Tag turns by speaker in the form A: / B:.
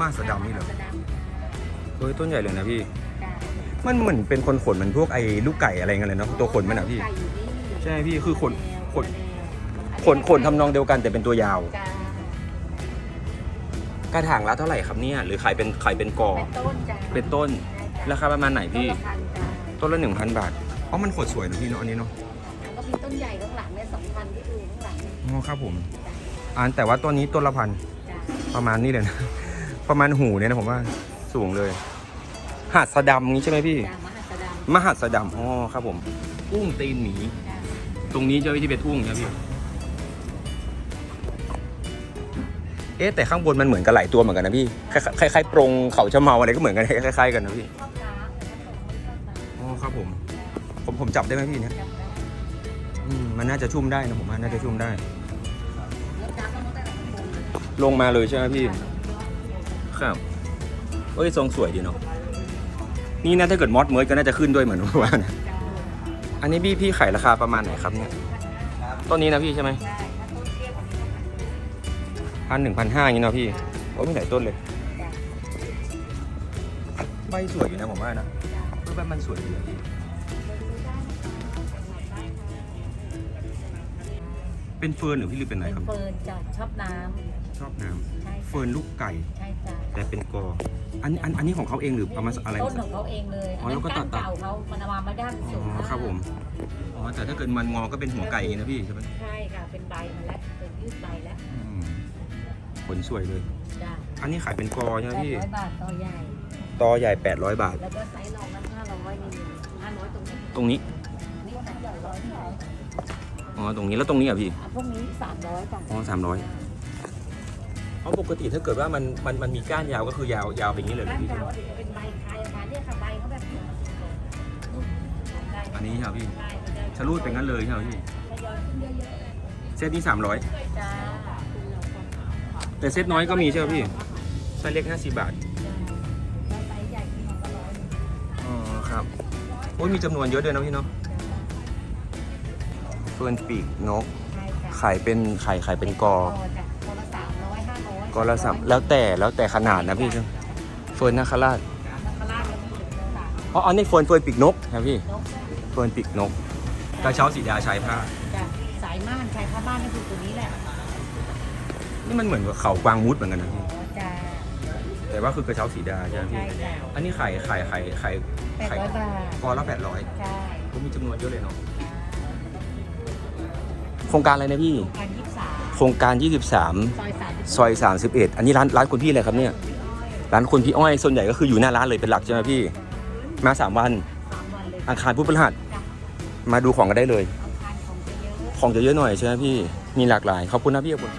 A: มาสดำนี่เหรอ
B: สะดำ
A: เฮ้ยต้นใหญ่เลยนะพี่
B: จ้ะ
A: มันเหมือนเป็นคนขนเหมือนพวกไอ้ลูกไก่อะไรเงี้ยเลยเนาะตัวขนมันอะพี่
B: ไก่อยู่นี่
A: ใช่พี่คือขนขน
B: แนว
A: ขนขนทำนองเดียวกันแต่เป็นตัวยาว
B: จ้ะ
A: กระถางละเท่าไหร่ครับเนี่ยหรือขายเป็นขายเป็นกอ
B: เป็นต้นจ้ะ
A: เป็นต้น
B: ใช่จ้ะ
A: ราคาประมาณไหนพี่
B: ต้นละพันจ้ะ
A: ต้นละหนึ่งพันบาทอ๋อมันขดสวยนะพี่เนาะอันนี้เนาะ
B: แล้วก็มีต้นใหญ่ข้างหลังเนี่ยสองพันที่ดูข้างหลังเนี่ย
A: อ๋อครับผม
B: จ้ะ
A: อันแต่ว่าต้นนี้ต้นละพัน
B: จ้ะ
A: ประมาณนี้เลยนะ ประมาณหูเนี่ยนะผมว่า สูงเลยหาดสะดำนี้ใช่ไหมพี่
B: จ้ะมหัสด
A: มหัดสะดำอ๋อครับผม อุ้งตีนหมีำ
B: จ้ะ
A: ตรงนี้เจ้าที่เป็นอุ้งใช่ไหมพี่ เอ๊ะแต่ข้างบนมันเหมือนกันหลายตัวเหมือนกันนะพี่คล้ายๆคล้ายๆปรงเขาชะเมาอะไรก็เหมือนกันคล้ายๆกันนะพี่
B: ชอบล้างแต่ถ้าของเขาไม่ชอบล้าง
A: อ๋อครับผม ผมผมจับได้ไหมพี่เนี่ย
B: จำได้
A: อืมมันน่าจะชุ่มได้นะผมว่าน่าจะชุ่มได้
B: แล้วน้ำมันก็ได้แต่ข้างบน
A: ลงมาเลยใช่ไหมพี่ ค รับเอ้ยทรงสวยดีเนาะนี่นะถ้าเกิดมอสเมิร์ดก็น่าจะขึ้นด้วยเหมือนเมื่านนะอันนี้พี่พี่ขายราคาประมาณไหนครับเนี่ยต้นนี้นะพี่ใช่ไหม
B: ค่าต้นเทียบกับนี้
A: พันหนึ่งพันห้าอย่างนี้เนาะพี่โอ้มีหลายต้นเลยใบสวยอยู่นะผมว่านะใบมันสวยดีพี่เป็นเฟิร์นหรือพี่หรือเป็นอะไรครับ
B: เฟิร์นจ้ะชอบน้ำ
A: ชอบน้ำ
B: ใช่ำ
A: เฟิร์นลูกไก่
B: ใช่จ้ะ
A: แต่เป็นกอ อันอันอันนี้ของเขาเองหรือประมาณอะไร
B: ต้นของเขาเองเลย
A: อ๋อแล้วก็ตัดตัด
B: เก่าเขามันเอามาไม่ได้มัน
A: อ๋
B: สูง
A: อ
B: มาก
A: ครับผมอ๋อแต่ถ้าเกิดมันงอก็เป็นหัวไก่อย่างนี้นะพี่ใช่ไหม
B: ใช่ค่ะเป็นใบมันแล้วเป็นยืดใบแล้ว
A: อืมผลสวยเลย
B: จ้ะ
A: อันนี้ขายเป็นกอใช่ไหม
B: แปด
A: พี่
B: ร้อยบาทต่อใหญ่
A: ตอใหญ่ 800 บาท
B: แล้วก็ไซส์รองนั้นห้าร้อยนี่ห้าร้อยตรงนี้
A: ตรงนี้
B: นี่ไซส์ใหญ่ร้อยเท่าไหร่
A: อ๋อตรงนี้แล้วตรงนี้อะพี่
B: อะพวกนี้สามร้อยจ้ะ
A: อ๋อสามร้อย เพราะปกติถ้าเกิดว่ามันมันมันมีก้านยาวก็คือยาวยาวแบบนี้เลยเหรอ
B: ด้าน
A: พี่
B: ยาวถึงจะเป็นใบคายมาเนี่ยค่ะใบเขาแบบนี้
A: อันนี้ใช่ไหมพี่
B: ใช่มันจะ
A: ชะลูดเป็นงั้นเลยใช่ไหมพี่
B: ทยอยขึ้นเยอะ
A: เซตนี้300
B: ๆจ้า
A: แต่เซตน้อยก็มีใช่ไหมพี่ไซส์เล็ก50บาท
B: แล้วไซส์ใหญ่ที่มันก็ร้อยหนึ่ง
A: อ๋อครับโอ้ยมีจำนวนเยอะด้วยนะพี่เนาะเฟิร์นปีกนก
B: ใช่จ้ะ
A: ขายเป็นไข่ขายเป็นกอ
B: จ้ะ
A: กอละสับแล้วแต่แล้วแต่ขนาดนะพี่เฟิร์นนาคาราช
B: นักขลาดยังมีถึงสาม
A: อ๋ออันนี้เฟิร์นเฟิร์นปีกนกครับพี่
B: นก
A: เฟิร์นปีกนก กระเช้าสีดาชายผ้า
B: จ้ะสายม่านชายผ้าบ้านก็คือตัวนี้แหละ
A: นี่มันเหมือนกับเขากวางมุดเหมือนกันนะพี่
B: อ๋อจ้า
A: แต่ว่าคือกระเช้าสีดาใช่ไหม
B: ใช่
A: พี่
B: จ้ะ
A: อันนี้ไข่ไข่ไข่ไข่
B: แปด
A: ไข่
B: ร้อยบาท
A: กอละแปดร้อย
B: ใช่
A: ก็มีจำนวนเยอะเลยเนาะโครงการอะไรนะพี่
B: พันยี่สิบสาม
A: โครงการ 23
B: ซอยสามสิบ
A: ซอย 31 อันนี้ร้านร้านคุณพี่อะไรครับเนี่ย ร้านคุณพี่อ้อยส่วนใหญ่ก็คืออยู่หน้าร้านเลยเป็นหลักใช่ไหมพี่ มา3วัน
B: สามวันเลย
A: อังคารพุธพฤหัส มาดูของกันได้เลย
B: อังคารของจะเยอะ
A: ของจะเยอะหน่อยใช่ไหมพี่ มีหลากหลาย ขอบคุณนะพี่ขอบคุณ